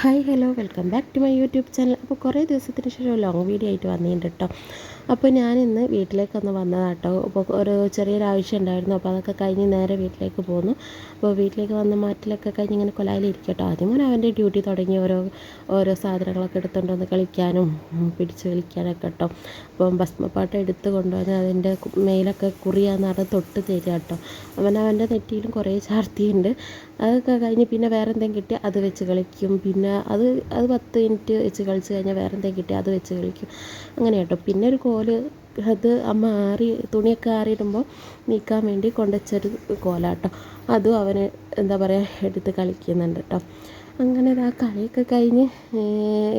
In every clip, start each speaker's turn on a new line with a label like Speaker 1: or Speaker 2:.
Speaker 1: Hi hello welcome back to my YouTube channel. അപ്പോൾ കുറേ ദിവസത്തിന് ശേഷം ലോങ് വീഡിയോ ആയിട്ട് വന്നിട്ടുണ്ട് കേട്ടോ. അപ്പോൾ ഞാൻ ഇന്ന് വീട്ടിലേക്കൊന്ന് വന്നതാണ് കേട്ടോ. അപ്പോൾ ഒരു ചെറിയൊരു ആവശ്യം ഉണ്ടായിരുന്നു. അപ്പോൾ അതൊക്കെ കഴിഞ്ഞ് നേരെ വീട്ടിലേക്ക് പോന്നു. അപ്പോൾ വീട്ടിലേക്ക് വന്ന് മാറ്റിലൊക്കെ കഴിഞ്ഞ് ഇങ്ങനെ കൊലായിലിരിക്കും കേട്ടോ. ആദ്യം അവന്റെ ഡ്യൂട്ടി തുടങ്ങി ഓരോ ഓരോ സാധനങ്ങളൊക്കെ എടുത്തുകൊണ്ട് വന്ന് കളിക്കാനും പിടിച്ച് കളിക്കാനൊക്കെ കേട്ടോ. അപ്പം ഭസ്മപ്പാട്ട് എടുത്ത് കൊണ്ടുവന്ന് അതിന്റെ മേലൊക്കെ കുറിയാന്ന് പറഞ്ഞ് തൊട്ട് തരിക കേട്ടോ. അവൻ അവന്റെ നെറ്റിയിലും കുറേ ചാർത്തിയുണ്ട്. അതൊക്കെ കഴിഞ്ഞ് പിന്നെ വേറെ എന്തെങ്കിലും കിട്ടിയാൽ അത് വെച്ച് കളിക്കും. പിന്നെ അത് അത് പത്ത് മിനിറ്റ് വെച്ച് കളിച്ച് കഴിഞ്ഞാൽ വേറെ എന്തെങ്കിലും കിട്ടിയാൽ അത് വെച്ച് കളിക്കും. അങ്ങനെ കേട്ടോ. പിന്നെ ഒരു കോൽ അത് അമ്മ ആറി തുണിയൊക്കെ ആറിയിടുമ്പോൾ നീക്കാൻ വേണ്ടി കൊണ്ടുവച്ചൊരു കോലാട്ടോ. അതും അവന് എന്താ പറയുക എടുത്ത് കളിക്കുന്നുണ്ട് കേട്ടോ. അങ്ങനെ ആ കളിയൊക്കെ കഴിഞ്ഞ്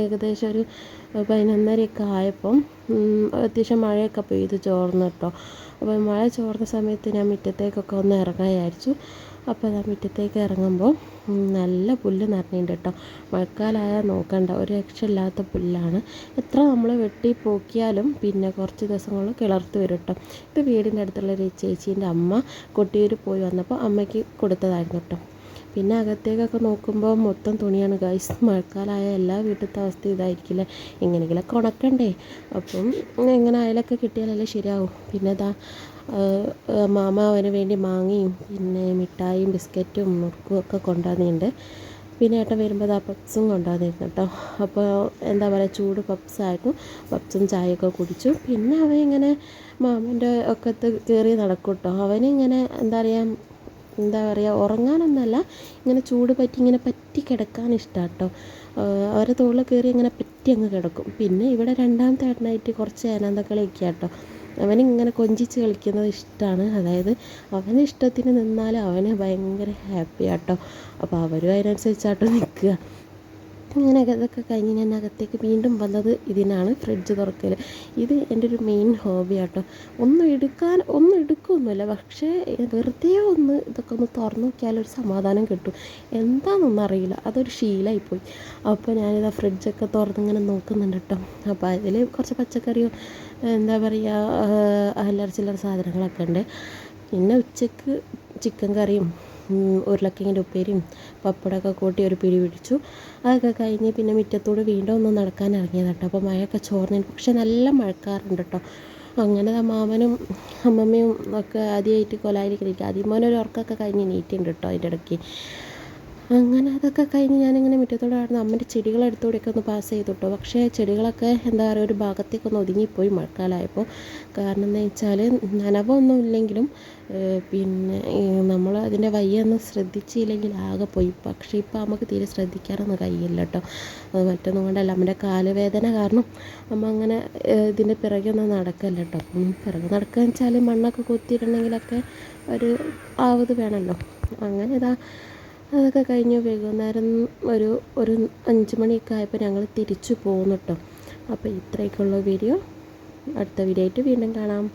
Speaker 1: ഏകദേശം ഒരു പതിനൊന്നരയൊക്കെ ആയപ്പം അത്യാവശ്യം മഴയൊക്കെ പെയ്ത് ചോർന്നു കേട്ടോ. അപ്പോൾ മഴ ചോർന്ന സമയത്ത് ഞാൻ മുറ്റത്തേക്കൊക്കെ ഒന്ന് ഇറങ്ങാൻ വിചാരിച്ചു. അപ്പോൾ ഞാൻ മുറ്റത്തേക്ക് ഇറങ്ങുമ്പോൾ നല്ല പുല്ല് നിറഞ്ഞിട്ടുണ്ട് കേട്ടോ. മഴക്കാലമായാൽ നോക്കണ്ട ഒരു രക്ഷയില്ലാത്ത പുല്ലാണ്. എത്ര നമ്മൾ വെട്ടി പോക്കിയാലും പിന്നെ കുറച്ച് ദിവസങ്ങൾ കിളർത്ത് വരും കേട്ടോ. ഇത് വീടിന്റെ അടുത്തുള്ള ഒരു ചേച്ചീന്റെ അമ്മ കൊട്ടിയൂർ പോയി വന്നപ്പോൾ അമ്മയ്ക്ക് കൊടുത്തതായിരുന്നു കേട്ടോ. പിന്നെ അകത്തേക്കൊക്കെ നോക്കുമ്പോൾ മൊത്തം തുണിയാണ്. ഗൈസ് മഴക്കാലമായ എല്ലാ വീട്ടിലത്തെ അവസ്ഥ ഇതായിരിക്കില്ലേ? എങ്ങനെയെങ്കിലൊക്കെ ഉണക്കണ്ടേ. അപ്പം എങ്ങനെ അയലൊക്കെ കിട്ടിയാലല്ലേ ശരിയാവും? പിന്നെ ഇതാ മാമ അവന് വേണ്ടി മാങ്ങയും പിന്നെ മിഠായിയും ബിസ്ക്കറ്റും മുറുക്കും ഒക്കെ കൊണ്ടുവന്നിട്ടുണ്ട്. പിന്നെ ഏട്ടൻ വരുമ്പോൾ ആ പപ്സും കൊണ്ടുവന്നിരുന്നു കേട്ടോ. അപ്പോൾ എന്താ പറയുക ചൂട് പപ്സായിരുന്നു. പപ്സും ചായയൊക്കെ കുടിച്ചു. പിന്നെ അവൻ ഇങ്ങനെ മാമന്റെ ഒക്കത്ത് കയറി നടക്കും കേട്ടോ. അവനിങ്ങനെ എന്താ പറയുക എന്താ പറയുക ഉറങ്ങാനൊന്നുമല്ല ഇങ്ങനെ ചൂട് പറ്റി ഇങ്ങനെ പറ്റി കിടക്കാൻ ഇഷ്ടമാണ് കേട്ടോ അവരെ തോളിൽ കയറി ഇങ്ങനെ പറ്റി അങ്ങ് കിടക്കും. പിന്നെ ഇവിടെ രണ്ടാമത്തെ ഏട്ടനായിട്ട് കുറച്ച് ഏനാന്തക്കളിയൊക്കെ കേട്ടോ അവനിങ്ങനെ കൊഞ്ചിച്ച് കളിക്കുന്നത് ഇഷ്ടമാണ് അതായത് അവന് ഇഷ്ടത്തിന് നിന്നാൽ അവന് ഭയങ്കര ഹാപ്പിയാട്ടോ. അപ്പോൾ അവരും അതിനനുസരിച്ചാട്ടോ നിൽക്കുക. അങ്ങനെ അതൊക്കെ കഴിഞ്ഞ് ഞാൻ അകത്തേക്ക് വീണ്ടും വന്നത് ഇതിനാണ് ഫ്രിഡ്ജ് തുറക്കൽ ഇത് എന്റെ ഒരു മെയിൻ ഹോബി ആട്ടോ. ഒന്നും എടുക്കാൻ ഒന്നും എടുക്കുകയൊന്നുമില്ല പക്ഷേ വെറുതെ ഒന്ന് ഇതൊക്കെ ഒന്ന് തുറന്നു നോക്കിയാൽ ഒരു സമാധാനം കിട്ടും. എന്താണെന്നൊന്നും അറിയില്ല. അതൊരു ശീലമായിപ്പോയി അപ്പോൾ ഞാനിത് ആ ഫ്രിഡ്ജൊക്കെ തുറന്നിങ്ങനെ നോക്കുന്നുണ്ട് കേട്ടോ. അപ്പോൾ അതിൽ കുറച്ച് പച്ചക്കറിയോ എന്താ പറയുക അല്ലറ ചില്ലറ സാധനങ്ങളൊക്കെ ഉണ്ട്. പിന്നെ ഉച്ചയ്ക്ക് ചിക്കൻ കറിയും ഉരുളക്കിഴങ്ങിന്റെ ഉപ്പേരിയും പപ്പടമൊക്കെ കൂട്ടി ഒരു പിടി പിടിച്ചു. അതൊക്കെ കഴിഞ്ഞ് പിന്നെ മുറ്റത്തൂടെ വീണ്ടും ഒന്ന് നടക്കാൻ ഇറങ്ങിയത് കേട്ടോ അപ്പോൾ മഴയൊക്കെ ചോർന്നു പക്ഷെ നല്ല മഴക്കാറുണ്ട് കേട്ടോ. അങ്ങനെ മാമനും അമ്മമ്മയും ഒക്കെ ആദ്യമായിട്ട് കൊലായിരിക്കും ആദ്യം മോനൊരു ഉറക്കമൊക്കെ കഴിഞ്ഞ് നീറ്റുണ്ട് കേട്ടോ അതിന്റെ ഇടയ്ക്ക്. അങ്ങനെ അതൊക്കെ കഴിഞ്ഞ് ഞാനിങ്ങനെ മുറ്റത്തോടെ നടന്ന് അമ്മന്റെ ചെടികളെടുത്തോടെയൊക്കെ ഒന്ന് പാസ് ചെയ്തിട്ടോ. പക്ഷേ ചെടികളൊക്കെ എന്താ പറയുക ഒരു ഭാഗത്തേക്ക് ഒന്ന് ഒതുങ്ങിപ്പോയി മഴക്കാലമായപ്പോൾ കാരണം എന്ന് വെച്ചാൽ നനവൊന്നും ഇല്ലെങ്കിലും പിന്നെ നമ്മൾ അതിന്റെ വയ്യൊന്നും ശ്രദ്ധിച്ചില്ലെങ്കിൽ ആകെ പോയി. പക്ഷേ ഇപ്പോൾ നമുക്ക് തീരെ ശ്രദ്ധിക്കാറൊന്നും കഴിയില്ല കേട്ടോ. മറ്റൊന്നും കൊണ്ടല്ല. അമ്മന്റെ കാലുവേദന കാരണം അമ്മ അങ്ങനെ ഇതിന്റെ പിറകെ ഒന്നും നടക്കല്ല കേട്ടോ. അപ്പം പിറകെ നടക്കുക വെച്ചാൽ മണ്ണൊക്കെ കുത്തിയിട്ടുണ്ടെങ്കിലൊക്കെ ഒരു ആവത് വേണമല്ലോ. അങ്ങനെ ഇതാ അതൊക്കെ കഴിഞ്ഞ് വൈകുന്നേരം ഒരു ഒരു അഞ്ച് മണിയൊക്കെ ആയപ്പോൾ ഞങ്ങൾ തിരിച്ചു പോന്നു കേട്ടോ അപ്പോൾ ഇത്രയൊക്കെയുള്ള വീഡിയോ. അടുത്ത വീഡിയോ ആയിട്ട് വീണ്ടും കാണാം.